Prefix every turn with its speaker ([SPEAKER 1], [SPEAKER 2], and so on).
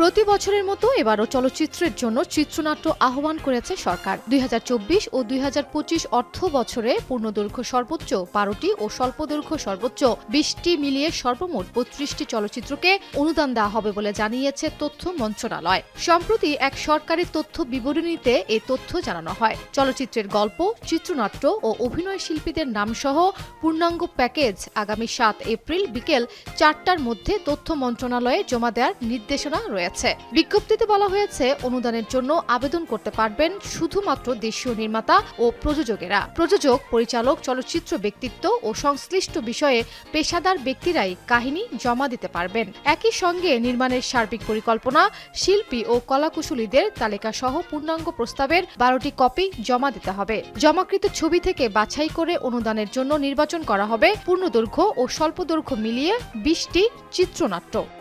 [SPEAKER 1] প্রতি বছরের মতো এবারও চলচ্চিত্রের জন্য চিত্রনাট্য আহ্বান করেছে সরকার। দুই হাজার চব্বিশ ও দুই অর্থ বছরে পূর্ণদৈর্ঘ্য সর্বোচ্চ, বারোটি ও স্বল্পদৈর্ঘ্য সর্বোচ্চ, বিশটি মিলিয়ে সর্বমোট বত্রিশটি চলচ্চিত্রকে অনুদান দেওয়া হবে বলে জানিয়েছে তথ্য মন্ত্রণালয়। সম্প্রতি এক সরকারি তথ্য বিবরণীতে এই তথ্য জানানো হয়। চলচ্চিত্রের গল্প, চিত্রনাট্য ও অভিনয় শিল্পীদের নামসহ পূর্ণাঙ্গ প্যাকেজ আগামী সাত এপ্রিল বিকেল চারটার মধ্যে তথ্য মন্ত্রণালয়ে জমা দেওয়ার নির্দেশনা রয়েছে। বিজ্ঞপ্তিতে বলা হয়েছে, অনুদানের জন্য আবেদন করতে পারবেন শুধুমাত্র দেশীয় নির্মাতা ও প্রযোজকেরা। প্রযোজক, পরিচালক, চলচ্চিত্র ব্যক্তিত্ব ও সংশ্লিষ্ট বিষয়ে পেশাদার ব্যক্তিরাই কাহিনী জমা দিতে পারবেন। একই সঙ্গে নির্মাণের সার্বিক পরিকল্পনা, শিল্পী ও কলাকুশলীদের তালিকা সহ পূর্ণাঙ্গ প্রস্তাবের বারোটি কপি জমা দিতে হবে। জমাকৃত ছবি থেকে বাছাই করে অনুদানের জন্য নির্বাচন করা হবে। পূর্ণদৈর্ঘ্য ও স্বল্পদৈর্ঘ্য মিলিয়ে বিশটি চিত্রনাট্য।